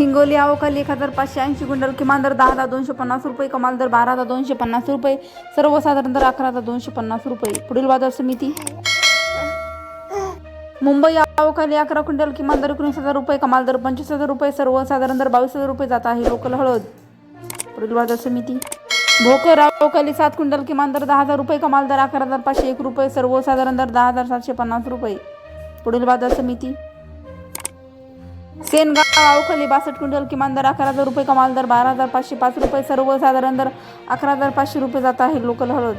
हिंगोली अवकाली एक हजार पाचशे ऐंशी क्विंटल किमान दर दहा हजार दोनशे पन्नास रुपये कमाल दर बारा हजार दोनशे पन्नास रुपये सर्वसाधारण दर अकरा हजार दोनशे पन्नास रुपये. पुढील बाजार समिती. मुंबई अवकाली अकरा क्विंटल किमान दर एकोणीस हजार रुपये कमाल दर पंचवीस हजार रुपये सर्वसाधारण दर बावीस हजार रुपये जात आहे लोकल हळद. पुढील बाजार समिती. भोकर अवकाली सात क्विंटल किमान दर दहा हजार रुपये कमाल दर अकरा हजार पाचशे एक रुपये सर्वसाधारण दर दहा हजार सातशे पन्नास रुपये. पुढील बाजार समिती. सेनगाव अवखली बासष्ट क्विंटल किमान दर अकरा हजार रुपये कमाल दर बारा हजार पाचशे पाच रुपये सर्वसाधारण दर अकरा हजार पाचशे रुपये जात आहे लोकल हळद.